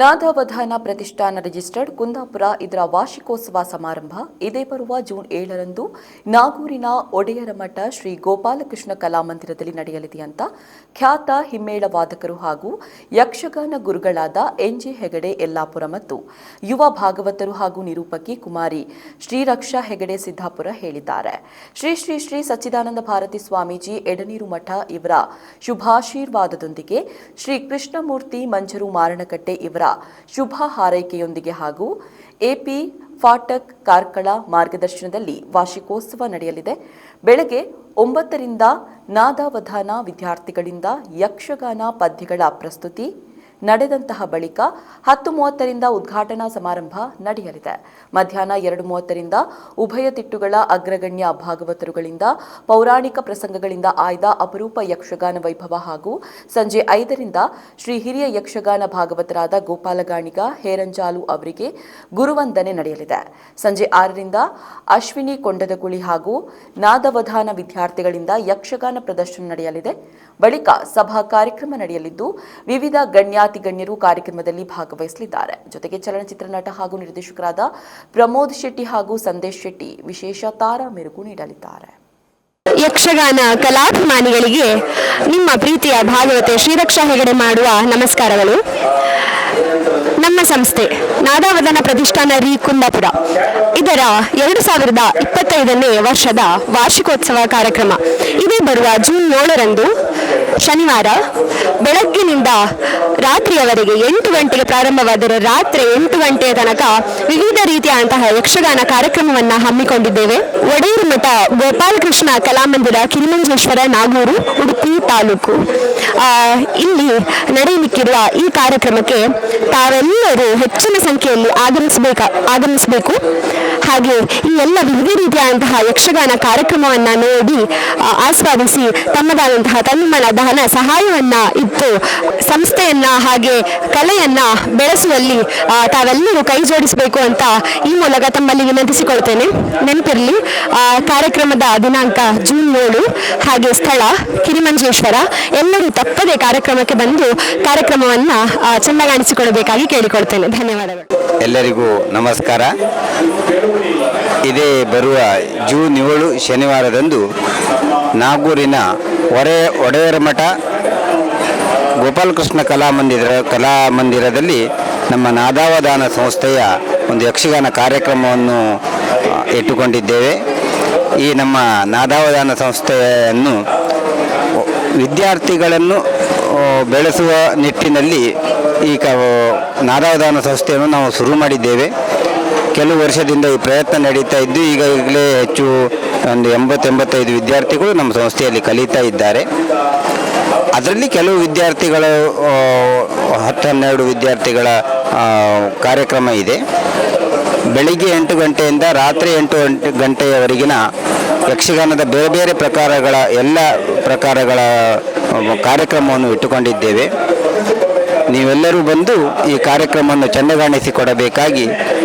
ನಾದಾವಧಾನ ಪ್ರತಿಷ್ಠಾನ ರಿಜಿಸ್ಟರ್ಡ್ ಕುಂದಾಪುರ ಇದರ ವಾರ್ಷಿಕೋತ್ಸವ ಸಮಾರಂಭ. ಇದೇ ಬರುವ ಜೂನ್ ಏಳರಂದು ನಾಗೂರಿನ ಒಡೆಯರ ಮಠ ಶ್ರೀ ಗೋಪಾಲಕೃಷ್ಣ ಕಲಾಮಂದಿರದಲ್ಲಿ ನಡೆಯಲಿದೆ ಅಂತ ಖ್ಯಾತ ಹಿಮ್ಮೇಳ ವಾದಕರು ಹಾಗೂ ಯಕ್ಷಗಾನ ಗುರುಗಳಾದ ಎನ್ಜಿ ಹೆಗಡೆ, ಯಲ್ಲಾಪುರ ಮತ್ತು ಯುವ ಭಾಗವತರು ಹಾಗೂ ನಿರೂಪಕಿ ಕುಮಾರಿ ಶ್ರೀರಕ್ಷಾ ಹೆಗಡೆ ಸಿದ್ದಾಪುರ ಹೇಳಿದ್ದಾರೆ. ಶ್ರೀ ಶ್ರೀ ಶ್ರೀ ಸಚ್ಚಿದಾನಂದ ಭಾರತಿ ಸ್ವಾಮೀಜಿ, ಎಡನೀರು ಮಠ ಇವರ ಶುಭಾಶೀರ್ವಾದದೊಂದಿಗೆ ಶ್ರೀ ಕೃಷ್ಣಮೂರ್ತಿ ಮಂಜರು ಮಾರಣಕಟ್ಟೆ ಇವರ ಶುಭ ಹಾರೈಕೆಯೊಂದಿಗೆ ಹಾಗೂ ಎಪಿ ಫಾಟಕ್ ಕಾರ್ಕಳ ಮಾರ್ಗದರ್ಶನದಲ್ಲಿ ವಾರ್ಷಿಕೋತ್ಸವ ನಡೆಯಲಿದೆ. ಬೆಳಗ್ಗೆ ಒಂಬತ್ತರಿಂದ ನಾದಾವಧಾನ ವಿದ್ಯಾರ್ಥಿಗಳಿಂದ ಯಕ್ಷಗಾನ ಪದ್ಯಗಳ ಪ್ರಸ್ತುತಿ ನಡೆದಂತಹ ಬಳಿಕ ಹತ್ತು ಮೂವತ್ತರಿಂದ ಉದ್ಘಾಟನಾ ಸಮಾರಂಭ ನಡೆಯಲಿದೆ. ಮಧ್ಯಾಹ್ನ ಎರಡು ಮೂವತ್ತರಿಂದ ಉಭಯ ತಿಟ್ಟುಗಳ ಅಗ್ರಗಣ್ಯ ಭಾಗವತರುಗಳಿಂದ, ಪೌರಾಣಿಕ ಪ್ರಸಂಗಗಳಿಂದ ಆಯ್ದ ಅಪರೂಪ ಯಕ್ಷಗಾನ ವೈಭವ ಹಾಗೂ ಸಂಜೆ ಐದರಿಂದ ಶ್ರೀ ಹಿರಿಯ ಯಕ್ಷಗಾನ ಭಾಗವತರಾದ ಗೋಪಾಲಗಾಣಿಗ ಹೇರಂಜಾಲು ಅವರಿಗೆ ಗುರುವಂದನೆ ನಡೆಯಲಿದೆ. ಸಂಜೆ ಆರರಿಂದ ಅಶ್ವಿನಿ ಕೊಂಡದಗುಳಿ ಹಾಗೂ ನಾದವಧಾನ ವಿದ್ಯಾರ್ಥಿಗಳಿಂದ ಯಕ್ಷಗಾನ ಪ್ರದರ್ಶನ ನಡೆಯಲಿದೆ. ಬಳಿಕ ಸಭಾ ಕಾರ್ಯಕ್ರಮ ನಡೆಯಲಿದ್ದು, ವಿವಿಧ ಗಣ್ಯಾತಿ ಗಣ್ಯರು ಕಾರ್ಯಕ್ರಮದಲ್ಲಿ ಭಾಗವಹಿಸಲಿದ್ದಾರೆ. ಜೊತೆಗೆ ಚಲನಚಿತ್ರ ನಟ ಹಾಗೂ ನಿರ್ದೇಶಕರಾದ ಪ್ರಮೋದ್ ಶೆಟ್ಟಿ ಹಾಗೂ ಸಂದೇಶ್ ಶೆಟ್ಟಿ ವಿಶೇಷ ತಾರಾ ಮೆರುಗು ನೀಡಲಿದ್ದಾರೆ. ಯಕ್ಷಗಾನ ಕಲಾಭಿಮಾನಿಗಳಿಗೆ ನಿಮ್ಮ ಪ್ರೀತಿಯ ಭಾಗವತೆ ಶ್ರೀರಕ್ಷಾ ಹೆಗಡೆ ಮಾಡುವ ನಮಸ್ಕಾರಗಳು. ನಮ್ಮ ಸಂಸ್ಥೆ ನಾದಾವದನ ಪ್ರತಿಷ್ಠಾನ ರಿ ಕುಂದಾಪುರ. ಇದರ ಎರಡು ಸಾವಿರದ ಇಪ್ಪತ್ತೈದನೇ ವರ್ಷದ ವಾರ್ಷಿಕೋತ್ಸವ ಕಾರ್ಯಕ್ರಮ. ಇದೇ ಬರುವ ಜೂನ್ ಏಳರಂದು ಶನಿವಾರ ಬೆಳಗ್ಗಿನಿಂದ ರಾತ್ರಿಯವರೆಗೆ ಎಂಟು ಗಂಟೆಗೆ ಪ್ರಾರಂಭವಾದರೆ ರಾತ್ರಿ ಎಂಟು ಗಂಟೆಯ ತನಕ ವಿವಿಧ ರೀತಿಯಾದಂತಹ ಯಕ್ಷಗಾನ ಕಾರ್ಯಕ್ರಮವನ್ನು ಹಮ್ಮಿಕೊಂಡಿದ್ದೇವೆ. ಒಡೆಯೂರು ಮಠ ಗೋಪಾಲಕೃಷ್ಣ ಕಲಾಮಂದಿರ ಕಿರಿಮಂಜೇಶ್ವರ ನಾಗೂರು, ಉಡುಪಿ ತಾಲೂಕು. ಇಲ್ಲಿ ನಡೆಯಲಿಕ್ಕಿರುವ ಈ ಕಾರ್ಯಕ್ರಮಕ್ಕೆ ತಾವೆಲ್ಲರೂ ಹೆಚ್ಚಿನ ಸಂಖ್ಯೆಯಲ್ಲಿ ಆಗಮಿಸಬೇಕ, ಆಗಮಿಸಬೇಕು. ಹಾಗೆ ಈ ಎಲ್ಲ ವಿವಿಧ ರೀತಿಯಾದಂತಹ ಯಕ್ಷಗಾನ ಕಾರ್ಯಕ್ರಮವನ್ನ ನೋಡಿ ಆಸ್ವಾದಿಸಿ ತಮ್ಮದಾದಂತಹ ತಮ್ಮನ ದಾನ ಸಹಾಯವನ್ನ ಇತ್ತು ಸಂಸ್ಥೆಯನ್ನ ಹಾಗೆ ಕಲೆಯನ್ನ ಬೆಳೆಸುವಲ್ಲಿ ತಾವೆಲ್ಲರೂ ಕೈ ಜೋಡಿಸಬೇಕು ಅಂತ ಈ ಮೂಲಕ ತಮ್ಮಲ್ಲಿ ವಿನಂತಿಸಿಕೊಳ್ತೇನೆ. ನೆನಪಿರಲಿ ಕಾರ್ಯಕ್ರಮದ ದಿನಾಂಕ ಜೂನ್ ಏಳು, ಹಾಗೆ ಸ್ಥಳ ಕಿರಿಮಂಜೇಶ್ವರ. ಎಲ್ಲರೂ ತಪ್ಪದೆ ಕಾರ್ಯಕ್ರಮಕ್ಕೆ ಬಂದು ಕಾರ್ಯಕ್ರಮವನ್ನ ಚೆನ್ನಾಗಾಣಿಸಿಕೊಳ್ಳಬೇಕಾಗಿ ಕೇಳಿಕೊಳ್ತೇನೆ. ಧನ್ಯವಾದಗಳು. ಎಲ್ಲರಿಗೂ ನಮಸ್ಕಾರ. ಇದೇ ಬರುವ ಜೂನ್ ಏಳು ಶನಿವಾರದಂದು ನಾಗೂರಿನ ಹೊರೆ ಒಡೆಯರ ಮಠ, ಗೋಪಾಲಕೃಷ್ಣ ಕಲಾಮಂದಿರ ಕಲಾಮಂದಿರದಲ್ಲಿ ನಮ್ಮ ನಾದಾವದಾನ ಸಂಸ್ಥೆಯ ಒಂದು ಯಕ್ಷಗಾನ ಕಾರ್ಯಕ್ರಮವನ್ನು ಇಟ್ಟುಕೊಂಡಿದ್ದೇವೆ. ಈ ನಮ್ಮ ನಾದಾವದಾನ ಸಂಸ್ಥೆಯನ್ನು ವಿದ್ಯಾರ್ಥಿಗಳನ್ನು ಬೆಳೆಸುವ ನಿಟ್ಟಿನಲ್ಲಿ ಈ ಕ ನಾದಾವಧಾನ ಸಂಸ್ಥೆಯನ್ನು ನಾವು ಶುರು ಮಾಡಿದ್ದೇವೆ. ಕೆಲವು ವರ್ಷದಿಂದ ಈ ಪ್ರಯತ್ನ ನಡೀತಾ ಇದ್ದು ಈಗ ಈಗಲೇ ಹೆಚ್ಚು ಒಂದು ಎಂಬತ್ತೆಂಬತ್ತೈದು ವಿದ್ಯಾರ್ಥಿಗಳು ನಮ್ಮ ಸಂಸ್ಥೆಯಲ್ಲಿ ಕಲಿತಾ ಇದ್ದಾರೆ. ಅದರಲ್ಲಿ ಕೆಲವು ವಿದ್ಯಾರ್ಥಿಗಳು ಹತ್ತು ಹನ್ನೆರಡು ವಿದ್ಯಾರ್ಥಿಗಳ ಕಾರ್ಯಕ್ರಮ ಇದೆ. ಬೆಳಿಗ್ಗೆ ಎಂಟು ಗಂಟೆಯಿಂದ ರಾತ್ರಿ ಎಂಟು ಗಂಟೆಯವರೆಗಿನ ಯಕ್ಷಗಾನದ ಬೇರೆ ಬೇರೆ ಪ್ರಕಾರಗಳ, ಎಲ್ಲ ಪ್ರಕಾರಗಳ ಕಾರ್ಯಕ್ರಮವನ್ನು ಇಟ್ಟುಕೊಂಡಿದ್ದೇವೆ. ನೀವೆಲ್ಲರೂ ಬಂದು ಈ ಕಾರ್ಯಕ್ರಮವನ್ನು ಚೆಂದಗಾಣಿಸಿಕೊಡಬೇಕಾಗಿ